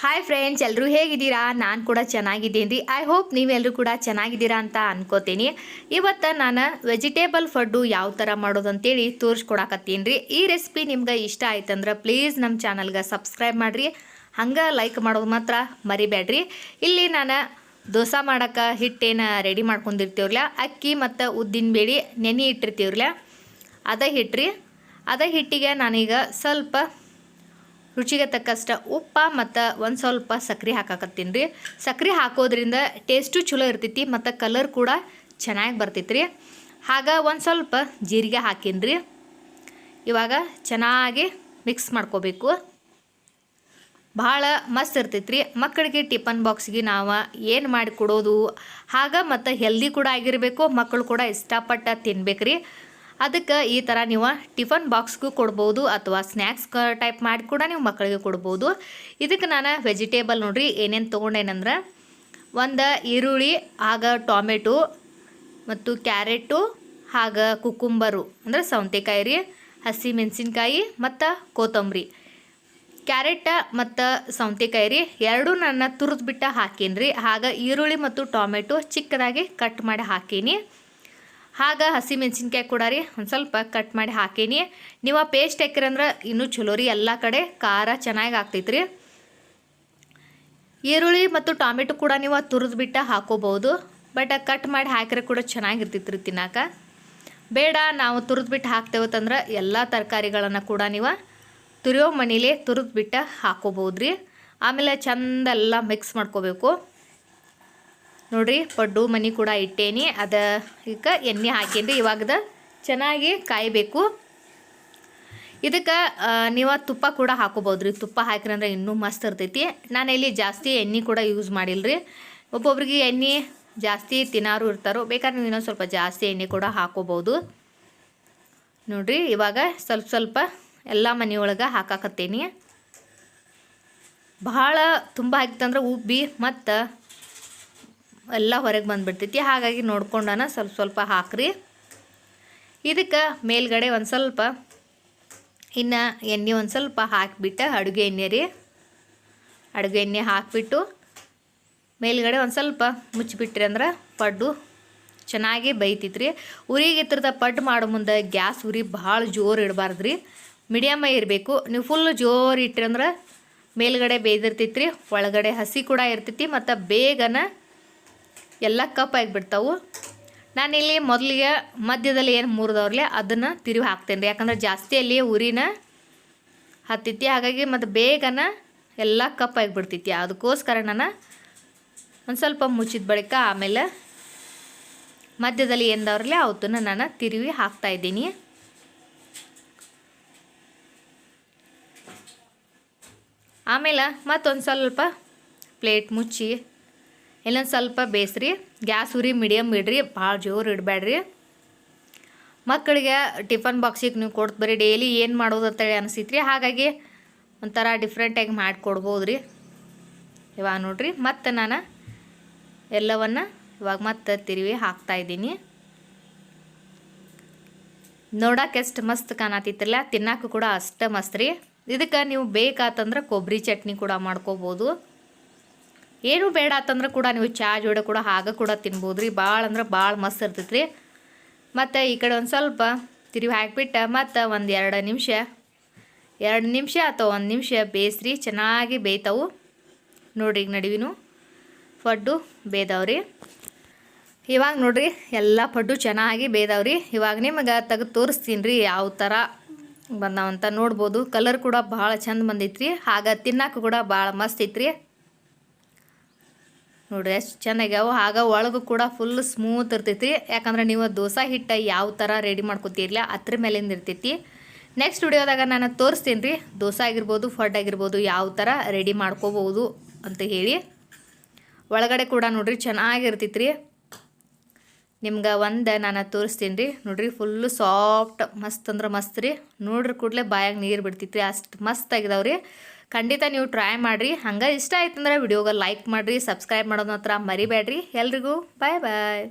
Hi friends ಎಲ್ಲರೂ ಹೇಗಿದ್ದೀರಾ? ನಾನು ಕೂಡ ಚೆನ್ನಾಗಿದ್ದೀನಿ. ರೀ ಐ ಹೋಪ್ ನೀವೆಲ್ಲರೂ ಕೂಡ ಚೆನ್ನಾಗಿದ್ದೀರಾ ಅಂತ ಅನ್ಕೋತೀನಿ. ಇವತ್ತು ನಾನು ವೆಜಿಟೇಬಲ್ ಫಡ್ಡು ಯಾವ ಥರ ಮಾಡೋದು ಅಂತೇಳಿ ತೋರಿಸ್ಕೊಡಕತ್ತೀನಿ ರೀ. ಈ ರೆಸಿಪಿ ನಿಮ್ಗೆ ಇಷ್ಟ ಆಯ್ತಂದ್ರೆ ಪ್ಲೀಸ್ ನಮ್ಮ ಚಾನಲ್ಗೆ ಸಬ್ಸ್ಕ್ರೈಬ್ ಮಾಡಿರಿ. ಹಂಗೆ ಲೈಕ್ ಮಾಡೋದು ಮಾತ್ರ ಮರಿಬೇಡ್ರಿ. ಇಲ್ಲಿ ನಾನು ದೋಸೆ ಮಾಡೋಕ್ಕೆ ಹಿಟ್ಟೇನು ರೆಡಿ ಮಾಡ್ಕೊಂಡಿರ್ತೀವ್ರಲ್ಲ, ಅಕ್ಕಿ ಮತ್ತು ಉದ್ದಿನ ಬೇಳೆ ನೆನೆ ಇಟ್ಟಿರ್ತೀವ್ರಲ್ಲ, ಅದ ಹಿಟ್ರಿ. ಅದ ಹಿಟ್ಟಿಗೆ ನಾನೀಗ ಸ್ವಲ್ಪ ರುಚಿಗೆ ತಕ್ಕಷ್ಟು ಉಪ್ಪ ಮತ್ತು ಒಂದು ಸ್ವಲ್ಪ ಸಕ್ರೆ ಹಾಕಾಕತ್ತೀನಿ ರೀ ಸಕ್ರೆ ಹಾಕೋದ್ರಿಂದ ಟೇಸ್ಟು ಚಲೋ ಇರ್ತೈತಿ ಮತ್ತು ಕಲರ್ ಕೂಡ ಚೆನ್ನಾಗಿ ಬರ್ತೈತಿ ರೀ ಆಗ ಒಂದು ಸ್ವಲ್ಪ ಜೀರಿಗೆ ಹಾಕೀನಿ ರೀ ಇವಾಗ ಚೆನ್ನಾಗಿ ಮಿಕ್ಸ್ ಮಾಡ್ಕೋಬೇಕು. ಭಾಳ ಮಸ್ತ್ ಇರ್ತೈತಿ ರೀ ಮಕ್ಕಳಿಗೆ ಟಿಫನ್ ಬಾಕ್ಸ್ಗೆ ನಾವು ಏನು ಮಾಡಿ ಕೊಡೋದು ಮತ್ತು ಹೆಲ್ದಿ ಕೂಡ ಆಗಿರಬೇಕು, ಮಕ್ಕಳು ಕೂಡ ಇಷ್ಟಪಟ್ಟು ತಿನ್ಬೇಕು ರೀ ಅದಕ್ಕೆ ಈ ಥರ ನೀವು ಟಿಫನ್ ಬಾಕ್ಸ್ಗೂ ಕೊಡ್ಬೋದು ಅಥವಾ ಸ್ನ್ಯಾಕ್ಸ್ ಟೈಪ್ ಮಾಡಿ ಕೂಡ ನೀವು ಮಕ್ಕಳಿಗೆ ಕೊಡ್ಬೋದು. ಇದಕ್ಕೆ ನಾನು ವೆಜಿಟೇಬಲ್ ನೋಡ್ರಿ, ಏನೇನು ತೊಗೊಂಡೇನಂದ್ರೆ ಒಂದು ಈರುಳ್ಳಿ, ಆಗ ಟೊಮೆಟೊ ಮತ್ತು ಕ್ಯಾರೆಟು, ಆಗ ಕುಕುಂಬರು, ಅಂದ್ರೆ ಸೌತೆಕಾಯಿ ರೀ, ಹಸಿ ಮೆಣಸಿನ್ಕಾಯಿ ಮತ್ತು ಕೊತ್ತಂಬರಿ. ಕ್ಯಾರೆಟ್ ಮತ್ತು ಸೌತೆಕಾಯಿ ರೀ, ಎರಡೂ ನನ್ನ ತುರಿದು ಬಿಟ್ಟು ಹಾಕೀನಿ ರೀ ಆಗ ಈರುಳ್ಳಿ ಮತ್ತು ಟೊಮೆಟೊ ಚಿಕ್ಕದಾಗಿ ಕಟ್ ಮಾಡಿ ಹಾಕೀನಿ. ಆಗ ಹಸಿ ಮೆಣಸಿನ್ಕಾಯಿ ಕೂಡ ರೀ, ಒಂದು ಸ್ವಲ್ಪ ಕಟ್ ಮಾಡಿ ಹಾಕೀನಿ. ನೀವು ಪೇಸ್ಟ್ ಹಾಕಿರಂದ್ರೆ ಇನ್ನೂ ಚಲೋ ರೀ, ಎಲ್ಲ ಕಡೆ ಖಾರ ಚೆನ್ನಾಗಿ ಆಗ್ತೈತೆ ರೀ ಈರುಳ್ಳಿ ಮತ್ತು ಟೊಮೆಟೊ ಕೂಡ ನೀವು ತುರಿದು ಬಿಟ್ಟು ಹಾಕೋಬೋದು ಬಟ್ ಕಟ್ ಮಾಡಿ ಹಾಕಿದ್ರೆ ಕೂಡ ಚೆನ್ನಾಗಿರ್ತೈತೆ ರೀ ತಿನ್ನಾಕ. ಬೇಡ, ನಾವು ತುರಿದು ಬಿಟ್ಟು ಹಾಕ್ತೇವತ್ತಂದ್ರೆ ಎಲ್ಲ ತರಕಾರಿಗಳನ್ನು ಕೂಡ ನೀವು ತುರಿಯೋ ಮನೇಲಿ ತುರಿದು ಬಿಟ್ಟು ಹಾಕೋಬೋದು ರೀ ಆಮೇಲೆ ಚಂದೆಲ್ಲ ಮಿಕ್ಸ್ ಮಾಡ್ಕೋಬೇಕು. ನೋಡ್ರಿ ಪಡ್ಡು ಮನಿ ಕೂಡ ಇಟ್ಟೇನಿ. ಅದ ಈಗ ಎಣ್ಣೆ ಹಾಕೇನಿ ಇವಾಗದ ಚೆನ್ನಾಗಿ ಕಾಯಬೇಕು. ಇದಕ್ಕೆ ನೀವು ತುಪ್ಪ ಕೂಡ ಹಾಕೋಬೋದು ರೀ ತುಪ್ಪ ಹಾಕಿರಂದ್ರೆ ಇನ್ನೂ ಮಸ್ತ್ ಇರ್ತೈತಿ. ನಾನು ಇಲ್ಲಿ ಜಾಸ್ತಿ ಎಣ್ಣೆ ಕೂಡ ಯೂಸ್ ಮಾಡಿಲ್ರಿ. ಒಬ್ಬೊಬ್ರಿಗೆ ಎಣ್ಣೆ ಜಾಸ್ತಿ ತಿನ್ನಾರು ಇರ್ತಾರೋ, ಬೇಕಾದ್ರೆ ನೀವು ಇನ್ನೊಂದು ಸ್ವಲ್ಪ ಜಾಸ್ತಿ ಎಣ್ಣೆ ಕೂಡ ಹಾಕೋಬೋದು. ನೋಡ್ರಿ, ಇವಾಗ ಸ್ವಲ್ಪ ಸ್ವಲ್ಪ ಎಲ್ಲ ಮನೆಯೊಳಗೆ ಹಾಕಾಕತ್ತೇನಿ. ಭಾಳ ತುಂಬ ಹಾಕಿತ್ತಂದ್ರೆ ಉಬ್ಬಿ ಮತ್ತು ಎಲ್ಲ ಹೊರಗೆ ಬಂದುಬಿಡ್ತೈತಿ. ಹಾಗಾಗಿ ನೋಡ್ಕೊಂಡನ ಸ್ವಲ್ಪ ಸ್ವಲ್ಪ ಹಾಕ್ರಿ. ಇದಕ್ಕೆ ಮೇಲ್ಗಡೆ ಒಂದು ಸ್ವಲ್ಪ ಇನ್ನು ಎಣ್ಣೆ ಒಂದು ಸ್ವಲ್ಪ ಹಾಕಿಬಿಟ್ಟು ಅಡುಗೆ ಎಣ್ಣೆ ರೀ. ಅಡುಗೆ ಎಣ್ಣೆ ಹಾಕಿಬಿಟ್ಟು ಮೇಲ್ಗಡೆ ಒಂದು ಸ್ವಲ್ಪ ಮುಚ್ಚಿಬಿಟ್ರಿ ಅಂದ್ರೆ ಪಡ್ಡು ಚೆನ್ನಾಗಿ ಬೈತೈತ್ರಿ ಉರಿಗೆ ಇತ್ತರದ ಪಡ್ಡು ಮಾಡೋ ಮುಂದೆ ಗ್ಯಾಸ್ ಉರಿ ಭಾಳ ಜೋರು ಇಡಬಾರ್ದು ರೀ ಮೀಡಿಯಮ್ ಇರಬೇಕು. ನೀವು ಫುಲ್ ಜೋರು ಇಟ್ರಿ ಅಂದ್ರೆ ಮೇಲ್ಗಡೆ ಬೇಯ್ದಿರ್ತೈತ್ರಿ. ಒಳಗಡೆ ಹಸಿ ಕೂಡ ಇರ್ತೈತಿ ಮತ್ತು ಬೇಗನ ಎಲ್ಲ ಕಪ್ ಆಗಿಬಿಡ್ತಾವೆ. ನಾನಿಲ್ಲಿ ಮೊದಲಿಗೆ ಮಧ್ಯದಲ್ಲಿ ಏನು ಮುರಿದವ್ರಲೆ ಅದನ್ನು ತಿರುವಿ ಹಾಕ್ತೇನೆ ರೀ ಯಾಕಂದ್ರೆ ಜಾಸ್ತಿ ಅಲ್ಲಿ ಉರಿನ ಹತ್ತಿತಿ ಹಾಗಾಗಿ ಮತ್ತು ಬೇಗನ ಎಲ್ಲ ಕಪ್ ಆಗಿಬಿಡ್ತೈತಿ ಅದಕ್ಕೋಸ್ಕರ ನಾನು ಒಂದು ಸ್ವಲ್ಪ ಮುಚ್ಚಿದ ಬಳಿಕ ಆಮೇಲೆ ಮಧ್ಯದಲ್ಲಿ ಏನದವ್ರಲೆ ಅವತ್ತನ್ನು ನಾನು ತಿರುವಿ ಹಾಕ್ತಾ ಇದ್ದೀನಿ. ಆಮೇಲೆ ಮತ್ತೊಂದು ಸ್ವಲ್ಪ ಪ್ಲೇಟ್ ಮುಚ್ಚಿ ಇಲ್ಲೊಂದು ಸ್ವಲ್ಪ ಬೇಯಿಸ್ರಿ ಗ್ಯಾಸ್ ಉರಿ ಮೀಡಿಯಮ್ ಇಡ್ರಿ, ಭಾಳ ಜೋರು ಇಡಬೇಡ್ರಿ ಮಕ್ಕಳಿಗೆ ಟಿಫನ್ ಬಾಕ್ಸಿಗೆ ನೀವು ಕೊಡ್ತು ಬರೀ ಡೈಲಿ ಏನು ಮಾಡೋದು ಅಂತೇಳಿ ಅನಿಸಿತ್ರಿ. ಹಾಗಾಗಿ ಒಂಥರ ಡಿಫ್ರೆಂಟಾಗಿ ಮಾಡಿಕೊಡ್ಬೋದು ರೀ ಇವಾಗ ನೋಡ್ರಿ, ಮತ್ತು ನಾನು ಎಲ್ಲವನ್ನು ಇವಾಗ ಮತ್ತೆ ತಿರುವಿ ಹಾಕ್ತಾಯಿದ್ದೀನಿ ನೋಡಕ್ಕೆ ಎಷ್ಟು ಮಸ್ತ್ ಕಾಣತಿತ್ತಲ್ಲ ತಿನ್ನೋಕ್ಕೂ ಕೂಡ ಅಷ್ಟೇ ಮಸ್ತ್ ರೀ ಇದಕ್ಕೆ ನೀವು ಬೇಕಾತಂದ್ರೆ ಕೊಬ್ಬರಿ ಚಟ್ನಿ ಕೂಡ ಮಾಡ್ಕೋಬೋದು. ಏನು ಬೇಡ ಅಂತಂದ್ರೆ ಕೂಡ ನೀವು ಚಾ ಜೋಡಿ ಕೂಡ ಹಾಗೆ ಕೂಡ ತಿನ್ಬೋದು ರೀ. ಭಾಳ ಅಂದ್ರೆ ಭಾಳ ಮಸ್ತ್ ಇರ್ತೈತೆ ರೀ. ಮತ್ತು ಈ ಕಡೆ ಒಂದು ಸ್ವಲ್ಪ ತಿರುವಿ ಹಾಕಿಬಿಟ್ಟು ಮತ್ತು ಒಂದು ಎರಡು ನಿಮಿಷ ಎರಡು ನಿಮಿಷ ಅಥವಾ ಒಂದು ನಿಮಿಷ ಬೇಯಿಸ್ರಿ. ಚೆನ್ನಾಗಿ ಬೇಯ್ತಾವು. ನೋಡ್ರಿ ಈಗ ನಡುವಿನೂ ಫಡ್ಡು ಬೇದಾವ್ರಿ ಇವಾಗ ನೋಡ್ರಿ ಎಲ್ಲ ಪಡ್ಡು ಚೆನ್ನಾಗಿ ಬೇದಾವ್ರಿ ಇವಾಗ ನಿಮಗೆ ತೆಗೆದು ತೋರಿಸ್ತೀನಿ ರೀ ಯಾವ ಥರ ಬಂದಾವಂತ ನೋಡ್ಬೋದು. ಕಲರ್ ಕೂಡ ಭಾಳ ಚಂದ ಬಂದೈತ್ರಿ. ಹಾಗೆ ತಿನ್ನೋಕೆ ಕೂಡ ಭಾಳ ಮಸ್ತ್ ಐತ್ರಿ. ನೋಡ್ರಿ ಎಷ್ಟು ಚೆನ್ನಾಗ್ಯಾವ. ಆಗ ಒಳಗೂ ಕೂಡ ಫುಲ್ ಸ್ಮೂತ್ ಇರ್ತೈತಿ ಯಾಕಂದ್ರೆ ನೀವು ದೋಸೆ ಹಿಟ್ಟು ಯಾವ ಥರ ರೆಡಿ ಮಾಡ್ಕೊತೀರಲ್ಲ ಅದ್ರ ಮೇಲಿಂದ ಇರ್ತೈತಿ. ನೆಕ್ಸ್ಟ್ ವಿಡಿಯೋದಾಗ ನಾನು ತೋರಿಸ್ತೀನಿ ರೀ ದೋಸೆ ಆಗಿರ್ಬೋದು, ಫಡ್ ಆಗಿರ್ಬೋದು, ಯಾವ ಥರ ರೆಡಿ ಮಾಡ್ಕೋಬೋದು ಅಂತ ಹೇಳಿ. ಒಳಗಡೆ ಕೂಡ ನೋಡ್ರಿ ಚೆನ್ನಾಗಿರ್ತೈತಿ ರೀ ನಿಮ್ಗೆ ಒಂದು ನಾನು ತೋರಿಸ್ತೀನಿ ರೀ ನೋಡ್ರಿ ಫುಲ್ಲು ಸಾಫ್ಟ್ ಮಸ್ತ್ ಅಂದ್ರೆ ಮಸ್ತ್ ರೀ. ನೋಡ್ರಿ ಕೂಡಲೇ ಬಾಯಾಗ ನೀರು ಬಿಡ್ತೈತಿ ಅಷ್ಟು ಮಸ್ತ್ ಆಗಿದಾವ್ರಿ. ಖಂಡಿತ ನೀವು ಟ್ರೈ ಮಾಡಿರಿ. ಹಂಗೆ ಇಷ್ಟ ಆಯ್ತಂದ್ರೆ ವಿಡಿಯೋಗೆ ಲೈಕ್ ಮಾಡಿರಿ ಸಬ್ಸ್ಕ್ರೈಬ್ ಮಾಡೋದು ಮಾತ್ರ ಮರಿಬೇಡ್ರಿ. ಎಲ್ರಿಗೂ ಬಾಯ್ ಬಾಯ್